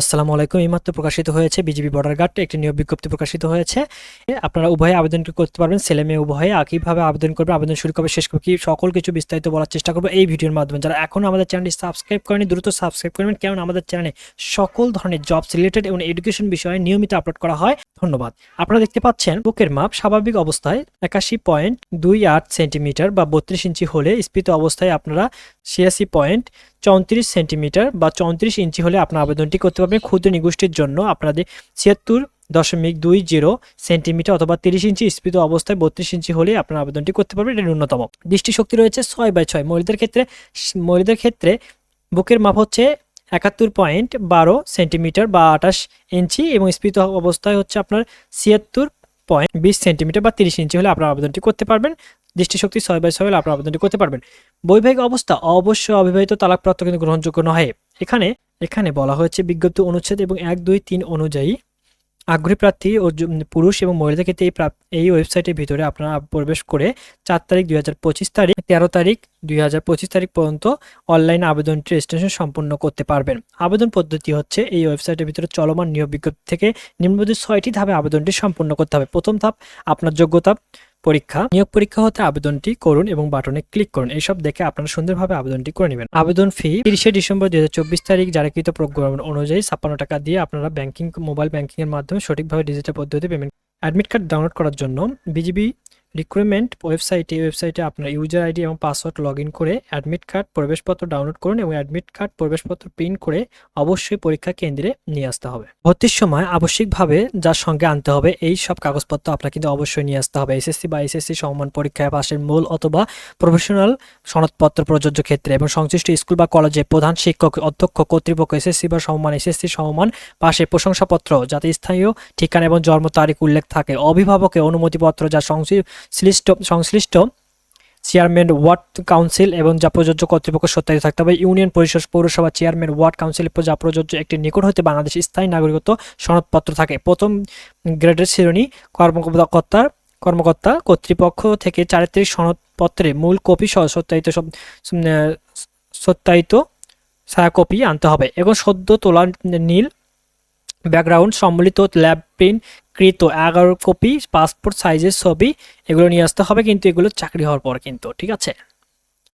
আসসালামু আলাইকুম। এইমাত্র প্রকাশিত হয়েছে বিজিবি বর্ডার গার্ড একটি নিয়োগ বিজ্ঞপ্তি প্রকাশিত হয়েছে। আপনারা উভয়ে আবেদন করতে পারবেন? ছেলে মেয়ে উভয়ে একইভাবে আবেদন করবে? আবেদন শুরু করবে শেষ করবে কি সকল কিছু বিস্তারিত বলার চেষ্টা করব এই ভিডিওর মাধ্যমে। যারা এখনও আমাদের চ্যানেলটি সাবস্ক্রাইব করেনি দ্রুত সাবস্ক্রাইব করবেন কারণ আমাদের চ্যানেলে সকল ধরনের জবস রিলেটেড এবং এডুকেশন বিষয়ে নিয়মিত আপলোড করা হয়। ধন্যবাদ। আপনারা দেখতে পাচ্ছেন, বুকের মাপ স্বাভাবিক অবস্থায় একাশি পয়েন্ট দুই আট সেন্টিমিটার বা বত্রিশ ইঞ্চি হলে স্ফীত অবস্থায় আপনারা ছিয়াশি পয়েন্ট চৌত্রিশ সেন্টিমিটার বা চৌত্রিশ ইঞ্চি হলে আপনার আবেদনটি করতে পারবেন ক্ষুদ্র নিগোষ্ঠীর জন্য আপনাদের ছিয়াত্তর দশমিক দুই জিরো সেন্টিমিটার অথবা তিরিশ ইঞ্চি স্ফীত অবস্থায় বত্রিশ ইঞ্চি হলে আপনার আবেদনটি করতে পারবেন। এটা ন্যূনতম। দৃষ্টিশক্তি রয়েছে ছয় বাই ছয়। মহিলাদের ক্ষেত্রে মহিলাদের ক্ষেত্রে বুকের মাপ হচ্ছে একাত্তর পয়েন্ট বারো সেন্টিমিটার বা আঠাশ ইঞ্চি এবং স্ফীত অবস্থায় হচ্ছে আপনার ছিয়াত্তর পয়েন্ট বিশ সেন্টিমিটার বা তিরিশ ইঞ্চি হলে আপনার আবেদনটি করতে পারবেন। দৃষ্টিশক্তি ছয় বাই ছয় হলে আপনার আবেদনটি করতে পারবেন। বৈবাহিক অবস্থা, অবশ্যই অবিবাহিত তালাকপ্রাপ্ত কিন্তু গ্রহণযোগ্য নয় এখানে এখানে বলা হয়েছে বিজ্ঞপ্তি অনুচ্ছেদ এবং এক, দুই, তিন অনুযায়ী আগ্রহী প্রার্থী ও পুরুষ এবং মহিলাদের ক্ষেত্রে এই এই ওয়েবসাইটের ভিতরে আপনারা প্রবেশ করে চার তারিখ দুই হাজার পঁচিশ তারিখ, তেরো তারিখ দুই হাজার পঁচিশ তারিখ পর্যন্ত অনলাইন আবেদনটি রেজিস্ট্রেশন সম্পূর্ণ করতে পারবেন। আবেদন পদ্ধতি হচ্ছে এই ওয়েবসাইটের ভিতরে চলমান নিয়োগ বিজ্ঞপ্তি থেকে নিম্নবর্তী ছয়টি ধাপে আবেদনটি সম্পূর্ণ করতে হবে। প্রথম ধাপ, আপনার যোগ্যতা। পরীক্ষা, নিয়োগ পরীক্ষা হতে আবেদনটি করুন এবং বাটনে ক্লিক করুন। এইসব দেখে আপনারা সুন্দরভাবে আবেদনটি করে নেবেন। আবেদন ফি তিরিশে ডিসেম্বর দুই হাজার চব্বিশ তারিখ জারিকৃত প্রোগ্রাম অনুযায়ী ছাপ্পান্ন টাকা দিয়ে আপনারা ব্যাংকিং, মোবাইল ব্যাংকিংয়ের মাধ্যমে সঠিকভাবে ডিজিটাল পদ্ধতি পেমেন্ট অ্যাডমিট কার্ড ডাউনলোড করার জন্য বিজিবি রিক্রুটমেন্ট ওয়েবসাইটে ওয়েবসাইটে আপনার ইউজার আইডি এবং পাসওয়ার্ড লগ করে অ্যাডমিট কার্ড প্রবেশপত্র ডাউনলোড করুন এবং অ্যাডমিট কার্ড প্রবেশপত্র প্রিন্ট করে অবশ্যই পরীক্ষা কেন্দ্রে নিয়ে আসতে হবে। ভর্তির সময় আবশ্যিকভাবে যার সঙ্গে আনতে হবে, এই সব কাগজপত্র আপনার কিন্তু অবশ্যই নিয়ে আসতে হবে। এসএসসি বা এসএসসি সমমান পরীক্ষায় পাশের মূল অথবা প্রফেশনাল সনদপত্র প্রযোজ্য ক্ষেত্রে এবং সংশ্লিষ্ট স্কুল বা কলেজে প্রধান শিক্ষক, অধ্যক্ষ, কর্তৃপক্ষ এসএসসি বা সমমান এসএসসি সমমান পাশে প্রশংসাপত্র যাতে স্থানীয় ঠিকানা এবং জন্ম তারিখ উল্লেখ থাকে। অভিভাবকের অনুমতিপত্র যা সংশ্লিষ্ট সংশ্লিষ্ট সংশ্লিষ্ট চেয়ারম্যান ওয়ার্ড কাউন্সিল এবং যা প্রযোজ্য কর্তৃপক্ষ সত্যায়িত থাকতে হবে। ইউনিয়ন পরিষদ পৌরসভা চেয়ারম্যান ওয়ার্ড কাউন্সিল যা প্রযোজ্য একটি নিকট হতে বাংলাদেশ স্থায়ী নাগরিকত্ব সনদপত্র থাকে। প্রথম গ্রেডের শ্রেণি কর্মকর্তার কর্মকর্তা কর্তৃপক্ষ থেকে চারিত্রিক সনদপত্রে মূল কপি সহ সত্যায়িত সত্যায়িত ছায়া কপি আনতে হবে। এবং সদ্য তোলা নীল ব্যাকগ্রাউন্ড সম্বলিত ল্যাব প্রিন্ট কৃত এগারো কপি, পাসপোর্ট সাইজের ছবি, এগুলো নিয়ে আসতে হবে, কিন্তু এগুলো চাকরি হওয়ার পর কিন্তু, ঠিক আছে?